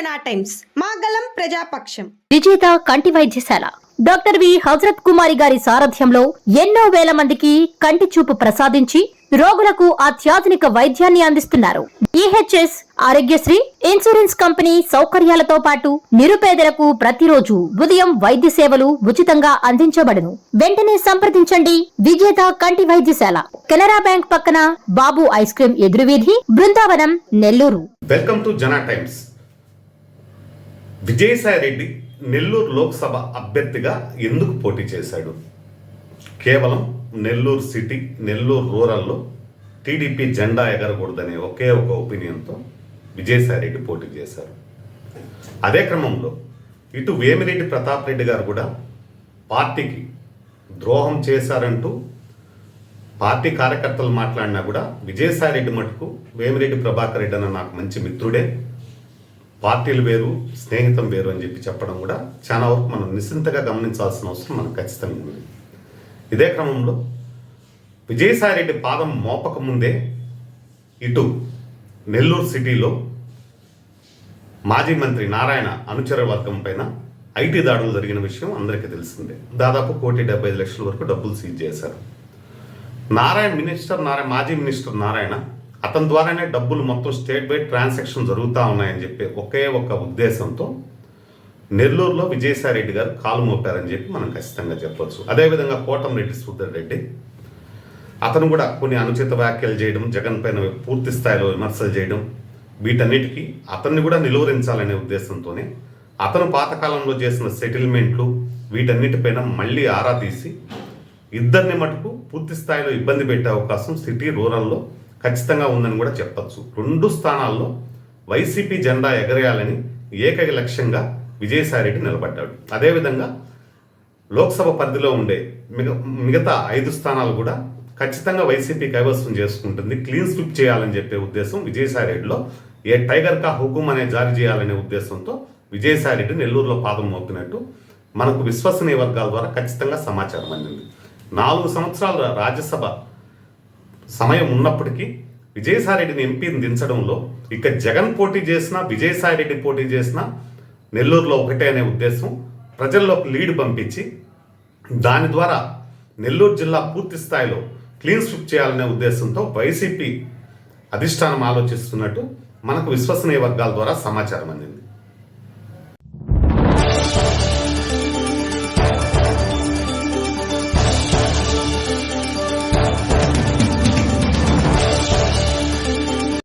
జనా టైమ్స్. మాగలం ప్రజాపక్షం. విజేత కంటి వైద్యశాల. Doctor V. హజరత్ కుమారి గారి సారథ్యంలో ఎన్నో వేల మందికి కంటి చూపు ప్రసాదించి రోగులకు అత్యాధునిక వైద్యాన్ని అందిస్తున్నారు. ఈహెచ్ఎస్ ఆరోగ్యశ్రీ ఇన్సూరెన్స్ కంపెనీ సౌకర్యాలతో పాటు నిరుపేదలకు ప్రతిరోజు ఉదయం వైద్య సేవలు ఉచితంగా అందించబడును. వెంటనే సంప్రదించండి. విజేత కంటి వైద్యశాల. కెనరా బ్యాంక్ పక్కన Babu ice cream ఎదురువీధి Brindavanam Nellore. Welcome to Jana times. Vijayasai Reddy Nellore Lok Sabha అభ్యర్థిగా ఎందుకు పోటీ చేశాడు? కేవలం నెల్లూరు సిటీ నెల్లూరు రూరల్లో టీడీపీ జెండా ఎగరకూడదనే ఒకే ఒక ఒపీనియన్తో విజయసాయి రెడ్డి పోటీ చేశారు. అదే క్రమంలో ఇటు వేమిరెడ్డి ప్రతాప్ రెడ్డి గారు కూడా పార్టీకి ద్రోహం చేశారంటూ పార్టీ కార్యకర్తలు మాట్లాడినా కూడా విజయసాయి రెడ్డి మటుకు వేమిరెడ్డి ప్రభాకర్ రెడ్డి అన్న నాకు మంచి మిత్రుడే. పార్టీలు వేరు స్నేహితం వేరు అని చెప్పి చెప్పడం కూడా చాలా వరకు మనం నిశ్చింతగా గమనించాల్సిన అవసరం మనకు ఖచ్చితంగా ఉంది. ఇదే క్రమంలో విజయసాయి రెడ్డి పాదం మోపక ముందే ఇటు నెల్లూరు సిటీలో మాజీ మంత్రి నారాయణ అనుచర వర్గం పైన ఐటీ దాడులు జరిగిన విషయం అందరికీ తెలిసిందే. దాదాపు కోటి డెబ్బై ఐదు లక్షల వరకు డబ్బులు సీజ్ చేశారు. నారాయణ మినిస్టర్ నారాయణ మాజీ మినిస్టర్ నారాయణ అతని ద్వారానే డబ్బులు మొత్తం స్టేట్ బై ట్రాన్సాక్షన్ జరుగుతూ ఉన్నాయని చెప్పి ఒకే ఒక ఉద్దేశంతో నెల్లూరులో విజయసాయిరెడ్డి గారు కాలు మోపారని చెప్పి మనం ఖచ్చితంగా చెప్పొచ్చు. అదేవిధంగా కోటంరెడ్డి సుధర్ రెడ్డి అతను కూడా కొన్ని అనుచిత వ్యాఖ్యలు చేయడం జగన్ పైన పూర్తి స్థాయిలో విమర్శలు చేయడం వీటన్నిటికీ అతన్ని కూడా నిలువరించాలనే ఉద్దేశంతోనే అతను పాతకాలంలో చేసిన సెటిల్మెంట్లు వీటన్నిటిపైన మళ్ళీ ఆరా తీసి ఇద్దరిని మటుకు పూర్తి స్థాయిలో ఇబ్బంది పెట్టే అవకాశం సిటీ రూరల్లో ఖచ్చితంగా ఉందని కూడా చెప్పచ్చు. రెండు స్థానాల్లో వైసీపీ జెండా ఎగరేయాలని ఏకైక లక్ష్యంగా విజయసాయిరెడ్డి నిలబడ్డాడు. అదేవిధంగా లోక్సభ పరిధిలో ఉండే మిగ మిగతా ఐదు స్థానాలు కూడా ఖచ్చితంగా వైసీపీ కైవసం చేసుకుంటుంది. క్లీన్ స్విప్ చేయాలని చెప్పే ఉద్దేశం విజయసాయిరెడ్డిలో. ఏ టైగర్ కా హుకుం అనే జారీ చేయాలనే ఉద్దేశంతో విజయసాయిరెడ్డి నెల్లూరులో పాదం మోపినట్టు మనకు విశ్వసనీయ వర్గాల ద్వారా ఖచ్చితంగా సమాచారం అందింది. నాలుగు సంవత్సరాల రాజ్యసభ సమయం ఉన్నప్పటికీ విజయసాయిరెడ్డిని ఎంపీని దించడంలో ఇక జగన్ పోటీ చేసినా విజయసాయిరెడ్డి పోటీ చేసినా నెల్లూరులో ఒకటే అనే ఉద్దేశం. ప్రజల్లోకి లీడ్ పంపించి దాని ద్వారా నెల్లూరు జిల్లా పూర్తి స్థాయిలో క్లీన్ స్విప్ చేయాలనే ఉద్దేశంతో వైసీపీ అధిష్టానం ఆలోచిస్తున్నట్టు మనకు విశ్వసనీయ వర్గాల ద్వారా సమాచారం అందింది.